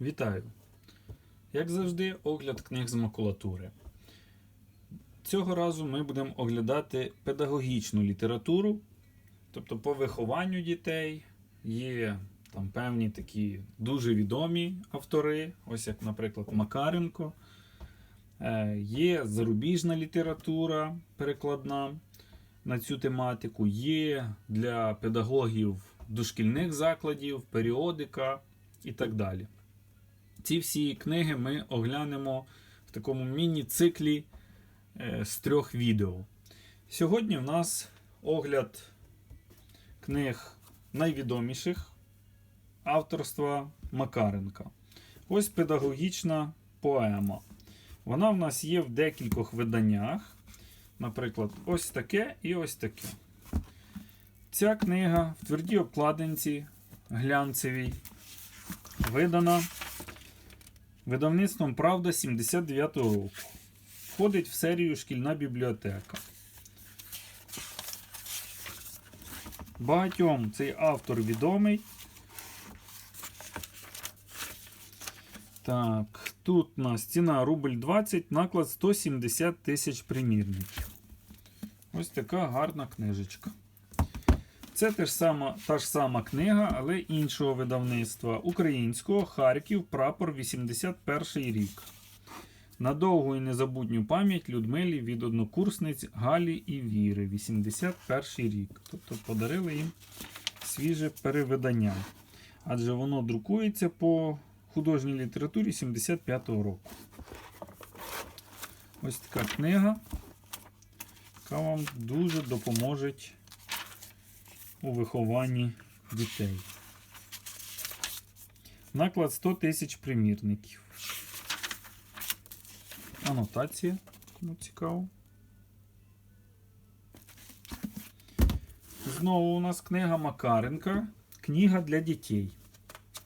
Вітаю! Як завжди, огляд книг з макулатури. Цього разу ми будемо оглядати педагогічну літературу, тобто по вихованню дітей є там певні такі дуже відомі автори, ось як, наприклад, Макаренко. Е, Є зарубіжна література перекладна на цю тематику, є для педагогів дошкільних закладів, періодика і так далі. Ці всі книги ми оглянемо в такому міні-циклі е, з трьох відео. Сьогодні в нас огляд книг найвідоміших авторства Макаренка. Ось педагогічна поема. Вона в нас є в декількох виданнях. Наприклад, ось таке і ось таке. Ця книга в твердій обкладинці глянцевій видана видавництвом Правда 79-го року. Входить в серію Шкільна бібліотека. Багатьом цей автор відомий. Так, тут у нас рубль 20, наклад 170 тисяч примірників. Ось така гарна книжечка. Це теж сама, та ж сама книга, але іншого видавництва українського Харків Прапор 81 рік. На довгу і незабутню пам'ять Людмилі від однокурсниць Галі і Віри 81 рік. Тобто подарили їм свіже перевидання. Адже воно друкується по художній літературі 75-го року. Ось така книга, яка вам дуже допоможе у вихованні дітей. Наклад 100 тисяч примірників. Анотація, кому цікаво. Знову у нас книга Макаренка. Книга для дітей.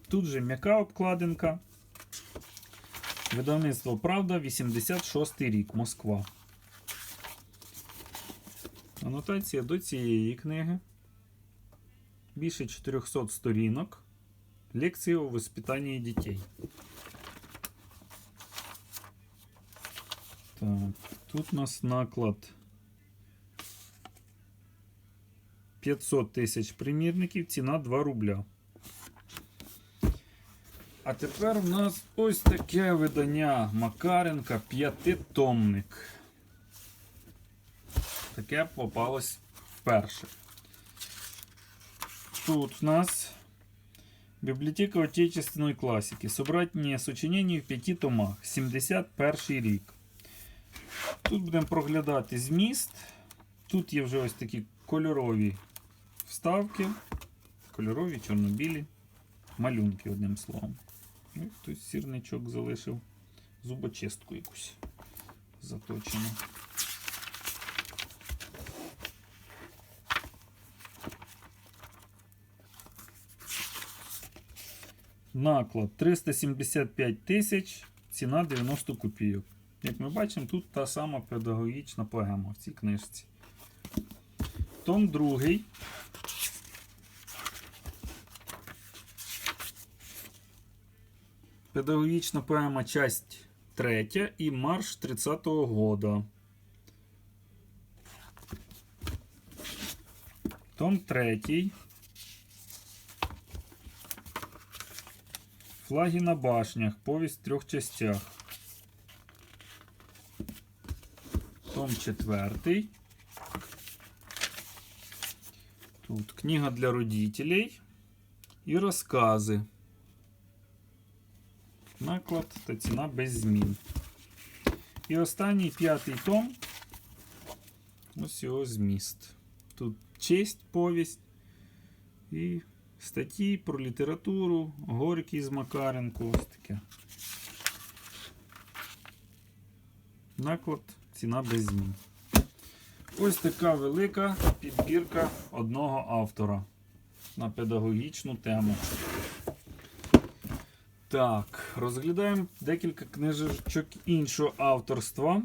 Тут же м'яка обкладинка. Видавництво Правда, 86 рік, Москва. Анотація до цієї книги. Більше 400 сторінок. Лекції у воспитанні дітей. Так, тут у нас наклад 500 тисяч примірників, ціна 2 рубля. А тепер у нас ось таке видання Макаренка п'ятитомник. Таке попалось вперше. Тут у нас Библиотека отечественной классики. Собрание сочинений в п'яти томах. 71 рік. Тут будемо проглядати зміст. Тут є вже ось такі кольорові вставки. Кольорові, чорнобілі, малюнки, одним словом. Ну, і хтось сірничок залишив зубочистку якусь заточену. Наклад 375 тисяч, ціна 90 копійок. Як ми бачимо, тут та сама педагогічна поема в цій книжці. Том другий. Педагогічна поема часть 3 і марш 30-го года. Том 3. Флаги на башнях. Повість в трьох частях. Том 4. Тут книга для родителей і розкази. Наклад та ціна без змін. І останній п'ятий том. Ось його зміст. Тут честь, повість і статті про літературу, Горький з Макаренко. Ось таке. Наклад, ціна без змін. Ось така велика підбірка одного автора на педагогічну тему. Так, розглядаємо декілька книжечок іншого авторства.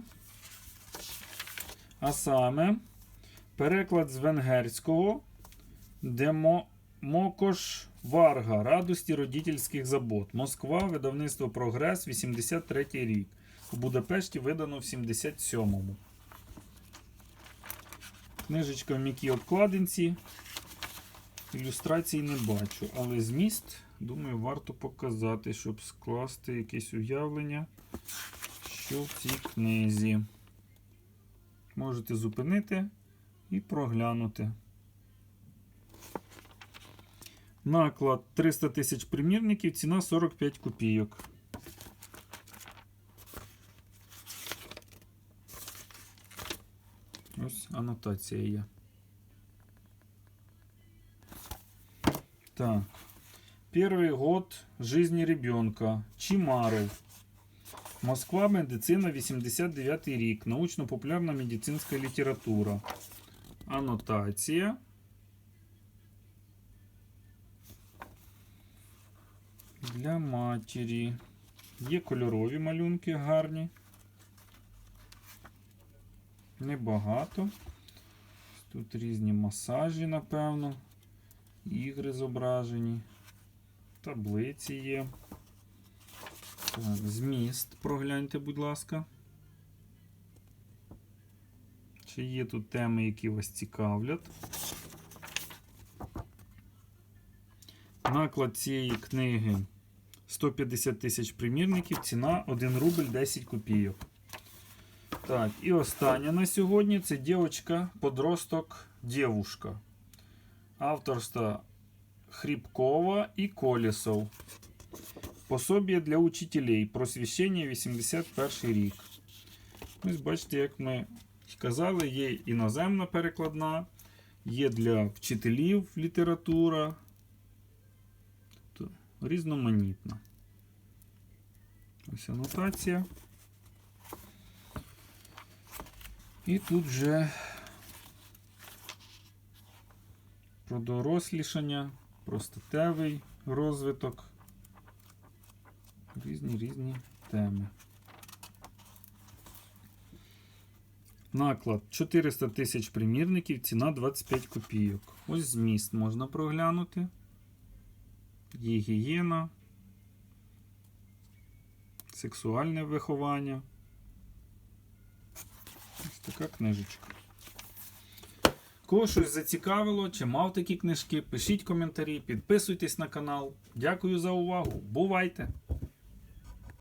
А саме переклад з венгерського Демо Мокош Варга. Радості родительських забот. Москва. Видавництво Прогрес. 83 рік. У Будапешті видано в 77-му. Книжечка в м'якій обкладинці. Ілюстрацій не бачу, але зміст, думаю, варто показати, щоб скласти якесь уявлення, що в цій книзі. Можете зупинити і проглянути. Наклад 300 тисяч примірників, ціна 45 копійок. Ось анотація є. Так. Первый год жизни ребенка. Чимаров. Москва, медицина, 89 рік. Научно-популярна медицинська література. Анотація. Для матері. Є кольорові малюнки гарні. Небагато. Тут різні масажі, напевно. Ігри зображені. Таблиці є. Так, зміст прогляньте, будь ласка. Чи є тут теми, які вас цікавлять? Наклад цієї книги 150 тисяч примірників, ціна 1 рубль 10 копійок. Так, і остання на сьогодні це дівчинка, подросток, дівушка. Авторство Хрібкова і Колісов. Пособие для учителей. Просвіщення 81 рік. Ось бачите, як ми казали, є іноземна перекладна, є для вчителів література. Різноманітна. Ось анотація. І тут вже про дорослішання, про статевий розвиток. Різні різні теми. Наклад 400 тисяч примірників, ціна 25 копійок. Ось зміст можна проглянути. Гігієна, сексуальне виховання. Ось така книжечка. Кого щось зацікавило, чи мав такі книжки, пишіть коментарі, підписуйтесь на канал. Дякую за увагу. Бувайте!